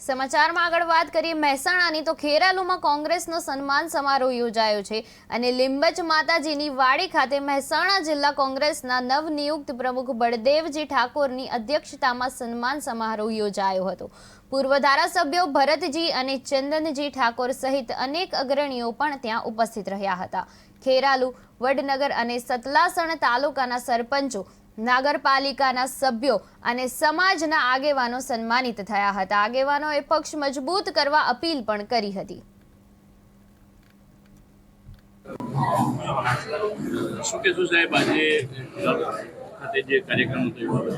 સમાચારમાં આગળ વાત કરીએ મહેસાણાની, તો ખેરાલુમાં કોંગ્રેસનો સન્માન સમારોહ યોજાયો છે અને લીંબચ માતાજીની વાડી ખાતે મહેસાણા જિલ્લા કોંગ્રેસના નવનિયુક્ત પ્રમુખ બળદેવજી ઠાકોરની અધ્યક્ષતામાં સન્માન સમારોહ યોજાયો હતો. પૂર્વ ધારાસભ્યો ભરતજી અને ચંદનજી ઠાકોર સહિત અનેક અગ્રણીઓ પણ ત્યાં ઉપસ્થિત રહ્યા હતા. ખેરાલુ, વડનગર અને સતલાસણ તાલુકાના સરપંચો નગરપાલિકાના સભ્યો અને સમાજના આગેવાનો સન્માનિત થયા હતા. આગેવાનોએ પક્ષ મજબૂત કરવા અપીલ પણ કરી હતી.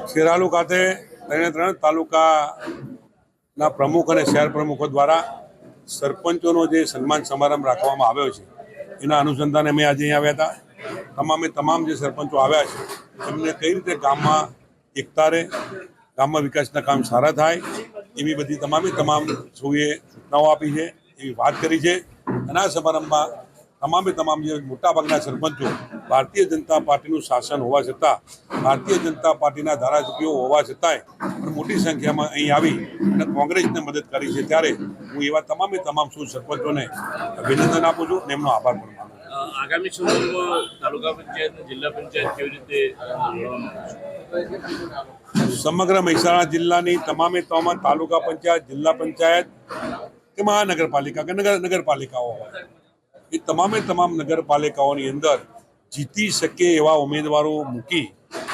શેરાલુ ખાતે ત્રણે ત્રણ તાલુકાના પ્રમુખ અને શહેર પ્રમુખો દ્વારા સરપંચોનો જે સન્માન સમારંભ રાખવામાં આવ્યો છે એના અનુસંધાને અમે આજે અહીંયા આવ્યા હતા. તમામે તમામ જે સરપંચો આવ્યા છે એમને કઈ રીતે ગામમાં એકતા રહે ગામમાં વિકાસના કામ સારા થાય, એવી બધી તમામે તમામ સૌએ સૂચનાઓ આપી છે, એવી વાત કરી છે. અને આ સમારંભમાં તમામે તમામ જે મોટાભાગના સરપંચો ભારતીય જનતા પાર્ટીનું શાસન હોવા છતાં, ભારતીય જનતા પાર્ટીના ધારાસભ્યો હોવા છતાંય પણ મોટી સંખ્યામાં અહીં આવી અને કોંગ્રેસને મદદ કરી છે ત્યારે હું એવા તમામે તમામ સુ સરપંચોને અભિનંદન આપું છું અને એમનો આભાર પણ આગામી સમયમાં તાલુકા પંચાયત જિલ્લા પંચાયત કેવી રીતે સમગ્ર મહેસાણા જિલ્લાની તમામે તમામ તાલુકા પંચાયત, જિલ્લા પંચાયત કે મહાનગરપાલિકા કે નગર, નગરપાલિકાઓ હોય, એ તમામે તમામ નગરપાલિકાઓની અંદર જીતી શકે એવા ઉમેદવારો મૂકી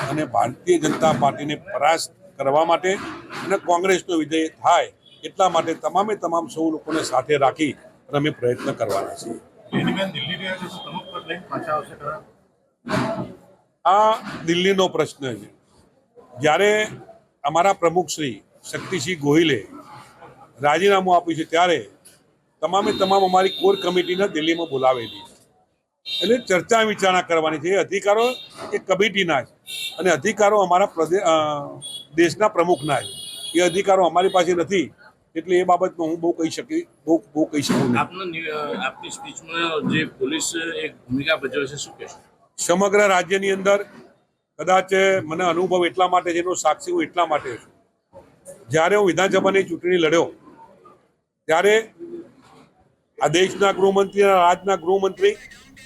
અને ભારતીય જનતા પાર્ટીને પરાસ્ત કરવા માટે અને કોંગ્રેસનો વિજય થાય એટલા માટે તમામે તમામ સૌ લોકોને સાથે રાખી અને અમે પ્રયત્ન કરવાના છીએ. આ દિલ્હીનો પ્રશ્ન છે. જ્યારે અમારા પ્રમુખશ્રી શક્તિસિંહ ગોહિલે રાજીનામું આપ્યું છે, ત્યારે તમામે તમામ અમારી કોર કમિટીને દિલ્હીમાં બોલાવેલી છે. એટલે ચર્ચા વિચારણા કરવાની છે. એ અધિકારો એ કમિટીના છે અને અધિકારો અમારા પ્રદેશ દેશના પ્રમુખના છે. એ અધિકારો અમારી પાસે નથી. એટલે એ બાબતમાં હું બહુ કહી શકી બહુ બહુ કહી શકું આપના સ્પીચમાં જે પોલીસ એક ભૂમિકા ભજવે છે શું કહેશો સમગ્ર રાજ્યની અંદર કદાચ મને અનુભવ એટલા માટે છે એનો સાક્ષી હું એટલા માટે છું. જ્યારે હું વિધાનસભાની ચૂંટણી લડ્યો ત્યારે આ દેશના ગૃહમંત્રી અને રાજના ગૃહમંત્રી